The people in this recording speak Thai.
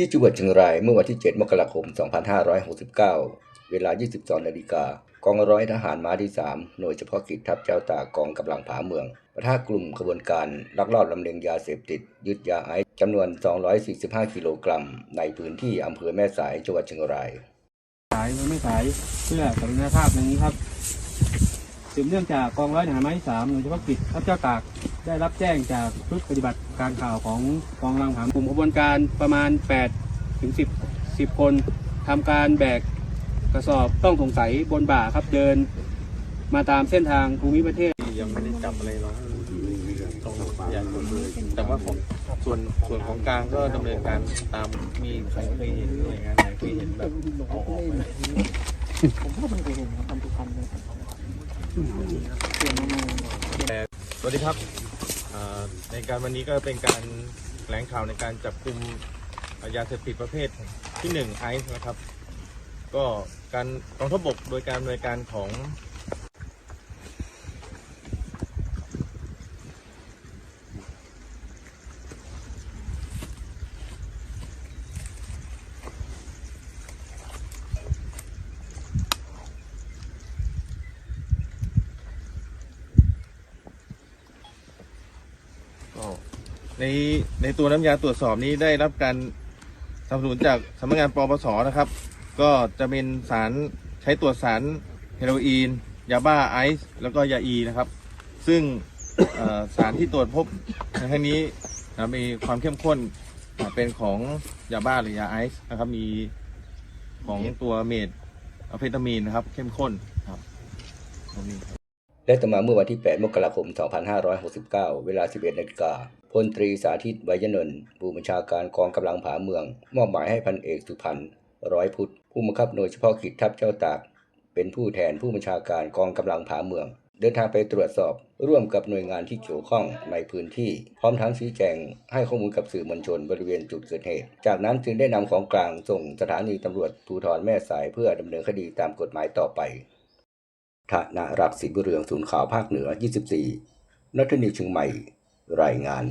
ที่จังหวัดเชียงรายเมื่อวันที่ 7 มกราคม 2569 เวลา 22 นาฬิกากองร้อยทหารม้าที่ 3 หน่วยเฉพาะกิจทัพเจ้าตากกองกำลังผาเมืองปะทะกลุ่มขบวนการลักลอบลำเลียงยาเสพติด ยึดยาไอซ์จำนวน 245 กิโลกรัม ในพื้นที่อำเภอแม่สายจังหวัดเชียงราย ขายหรือไม่ขายเพื่อกรุณภาพอย่างนี้ครับสืบเนื่องจากกองร้อยทหารม้าที่สามหน่วยเฉพาะกิจทัพเจ้าตาก ได้รับแจ้งจากชุดปฏิบัติการข่าวของกองกำลังผามกลุ่มขบวนการประมาณ8ถึง10 10 คนทำการแบกกระสอบต้องสงสัยบนบ่าครับเดิน มาตามเส้นทางภูมิประเทศยังไม่ได้จับอะไรหรอกต้องอย่างแต่ว่าของส่วนส่วนของกลางก็ดำเนินการตามมีใครเคยเห็นหน่วยงานไหนเคยเห็นแบบเอาออกไหมสวัสดีครับอ่า ในการวันนี้ก็เป็นการแถลงข่าวในการจับกลุ่มยาเสพติดประเภทที่หนึ่งไอซ์นะครับ ก็การกองทัพบกโดยการดำเนินการของ ก็ ในในตัวน้ำยาตรวจสอบนี้ได้รับการสนับสนุนจากสำนักงานปปสนะครับ ก็จะเป็นสารใช้ตรวจสารเฮโรอีน ยาบ้าไอซ์แล้วก็ยาอีนะครับ ซึ่งสารที่ตรวจพบในครั้งนี้นะมีความเข้มข้นเป็นของยาบ้าหรือยาไอซ์นะครับมีของตัวเมทอะเฟตามีนนะครับ เข้มข้นครับตรงนี้ และต่อมาเมื่อวันที่ 8 มกราคม 2569 เวลา 11นาฬิกาพลตรีสาธิตไวยนนท์ผู้บัญชาการกองกำลังผาเมือง มอบหมายให้พันเอกสุพันธ์ร้อยพุทธผู้บังคับหน่วยเฉพาะกิจทัพเจ้าตาก เป็นผู้แทนผู้บัญชาการกองกำลังผาเมือง เดินทางไปตรวจสอบ ร่วมกับหน่วยงานที่เกี่ยวข้องในพื้นที่ พร้อมทั้งชี้แจงให้ข้อมูลกับสื่อมวลชนบริเวณจุดเกิดเหตุ จากนั้นจึงได้นำของกลางส่งสถานีตำรวจภูธรแม่สายเพื่อดำเนินคดีตามกฎหมายต่อไป ธนรักษ์ศรีบุเรืองศูนย์ข่าวภาคเหนือ 24 นัทนิวเชียงใหม่ รายงาน